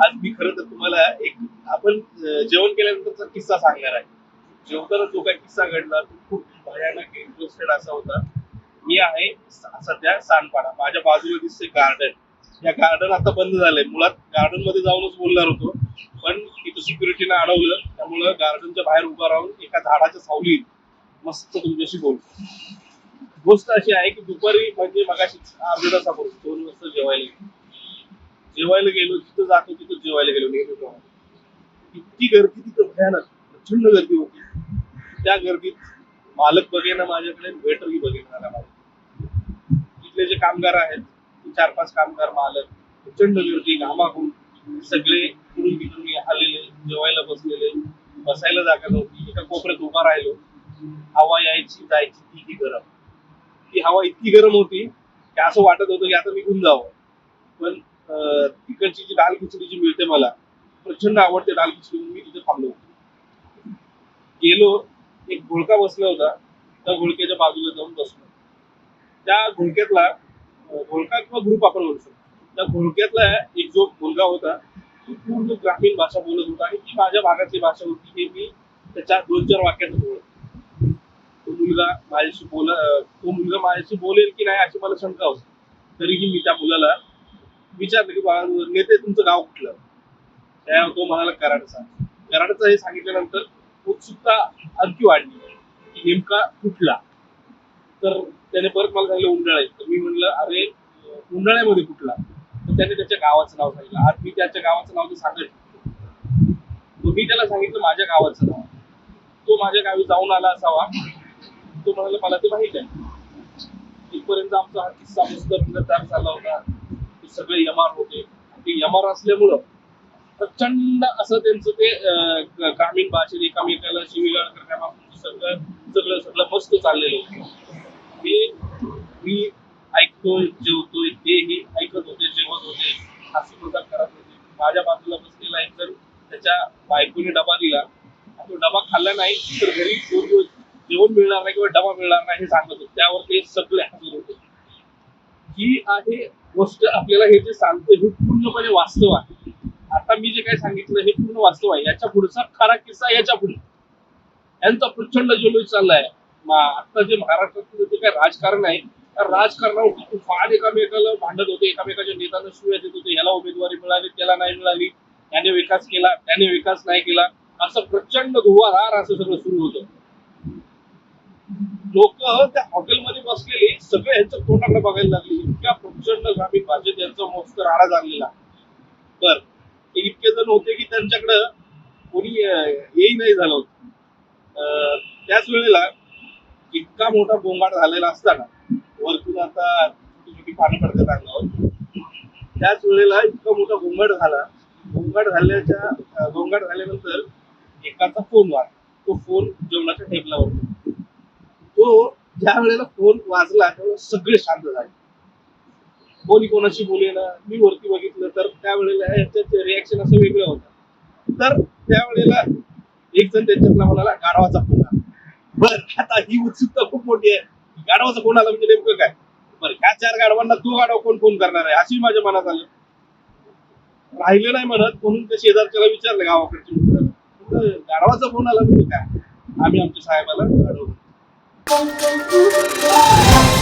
आज मी खरं तर तुम्हाला एक आपण जेवण केल्यानंतरचा किस्सा सांगणार आहे. जेवताना जो काही किस्सा घडला तो खूप भयानक इंटरेस्टेड असा होता. मी आहे सध्या सांडपाडा. माझ्या बाजूला दिसते गार्डन या गार्डन आता बंद झालंय. मुळात गार्डनमध्ये जाऊनच बोलणार होतो. पण तिथं सिक्युरिटीनं अडवलं. त्यामुळं गार्डनच्या बाहेर उभा राहून एका झाडाच्या सावलीत मस्त तुमच्याशी बोलतो गोष्ट अशी आहे की दुपारी म्हणजे मगाशी अर्धा तासापूर्वी दोन वाजता जेवायला जेवायला गेलो तिथं जातो तिथं जेवायला गेलो नेहमी इतकी गर्दी तिथं भयानक प्रचंड गर्दी होती. त्या गर्दीत मालक बघेना माझ्याकडे वेटरही बघेना आला माझ्याकडे. जे कामगार आहेत चार पाच कामगार मालक प्रचंड गर्दी घामाघूम सगळे कुठून तिकडून आलेले जेवायला बसलेले. बसायला जागा नव्हती. एका कोपऱ्यात उभा राहिलो. हवा यायची जायची ती गरम. ती हवा इतकी गरम होती की असं वाटत होतं की आता निघून जावं. पण तिकडची जी दाल खिचडी जी मिळते मला प्रचंड आवडते दाल खिचडी मी तिथे थांबलो गेलो एक घोळका बसला होता त्या घोळक्याच्या बाजूला जाऊन बसलो. त्या घोळक्यातला अं, घोळका किंवा ग्रुप आपण म्हणू शकतो. त्या घोळक्यातला एक जो मुलगा होता तो पूर्ण ग्रामीण भाषा बोलत होता आणि ती माझ्या भागातली भाषा होती हे मी त्याच्या दोन चार वाक्यात ओळखतो तो मुलगा माझ्याशी बोल तो मुलगा माझ्याशी बोलेल की नाही अशी मला शंका होती. तरीही मी त्या मुलाला विचारलं की नेते तुमचं गाव कुठलं? त्या तो म्हणाला कराडचा. कराडचा हे सांगितल्यानंतर उत्सुकता आणखी वाढली. की नेमका कुठला? तर त्याने परत मला सांगितलं उंडाळा तर मी म्हणलं अरे उंडाळ्यामध्ये कुठला? तर त्याने त्याच्या गावाचं नाव सांगितलं. आज मी त्याच्या गावाचं नाव ते सांगत मग मी त्याला सांगितलं माझ्या गावाचं नाव. तो माझ्या गावी जाऊन आला असावा. तो म्हणाला मला ते माहीत आहे. इथपर्यंत आमचा हा किस्सा मस्त झाला होता. सगळे यमार होते. ते यमार असल्यामुळं प्रचंड असं त्यांचं ते ग्रामीण भाषेत एकामेकाला शिवीगाळ करण्यापासून सगळं सगळं सगळं मस्त चाललेलं होतं. हे मी ऐकतोय जेवतोय तेही ऐकत होते जेवत होते हसी प्रकार करत होते. माझ्या बाजूला बसलेला एक तर त्याच्या बायकोने डबा दिला. तो डबा खाल्ला नाही तर घरी दोन दिवस जेवण मिळणार नाही किंवा डबा मिळणार नाही हे सांगत होते. त्यावर ते सगळे हजर होते. ही आहे गोष्ट आपल्याला हे जे सांगतो हे पूर्णपणे वास्तव आहे. आता मी जे काही सांगितलं हे पूर्ण वास्तव आहे. याच्या पुढचा खरा किस्सा याच्यापुढे. यांचा प्रचंड जल्लोष चाललाय. आता जे महाराष्ट्रातलं जे काही राजकारण आहे त्या राजकारणावर फार एकामेकाला भांडत होते. एकामेकाच्या नेत्यांना शिव्या देत होते. याला उमेदवारी मिळाली त्याला नाही मिळाली. त्याने विकास केला त्याने विकास नाही केला. असं प्रचंड धुवाधार असं सगळं सुरू होतं. लोक त्या हॉटेलमध्ये बसलेले सगळे यांचं तोंडाकडे बघायला लागले. इतक्या प्रचंड ग्रामीण भाषेत यांचा मस्त राडा झालेला. बर. ते इतके जण होते की त्यांच्याकडं कोणी येई नाही झालं होतं. अं, त्याच वेळेला इतका मोठा गोंगाट झालेला असताना वरतून आता छोटी छोटी पानं पडतात अंगावर. त्याच वेळेला इतका मोठा गोंगाट झाला. गोंगाट झाल्याच्या गोंगाट झाल्यानंतर एकाचा फोन वाढ तो फोन जेवणाच्या टेबलावर होता. तो ज्या वेळेला फोन वाजला त्यावेळेला सगळे शांत झाले. कोणी कोणाशी बोले ना मी वरती बघितलं तर त्यावेळेला याच्यात रिॲक्शन असं वेगळं होतं. तर त्यावेळेला एक जण त्यांच्यातला म्हणाला गाढवाचा फोन आला. बर आता ही उत्सुकता खूप मोठी आहे. गाढवाचा फोन आला म्हणजे नेमकं काय? बरं ह्या चार गाढवांना तो गाढव कोण फोन करणार आहे? अशी माझ्या मनात आलं. राहिले नाही म्हणत म्हणून त्या शेजारच्याला विचारलं गावाकडच्या मित्राला. गाढवाचा फोन आला म्हणजे काय? आम्ही आमच्या साहेबाला गाढव Bom, bom, bom.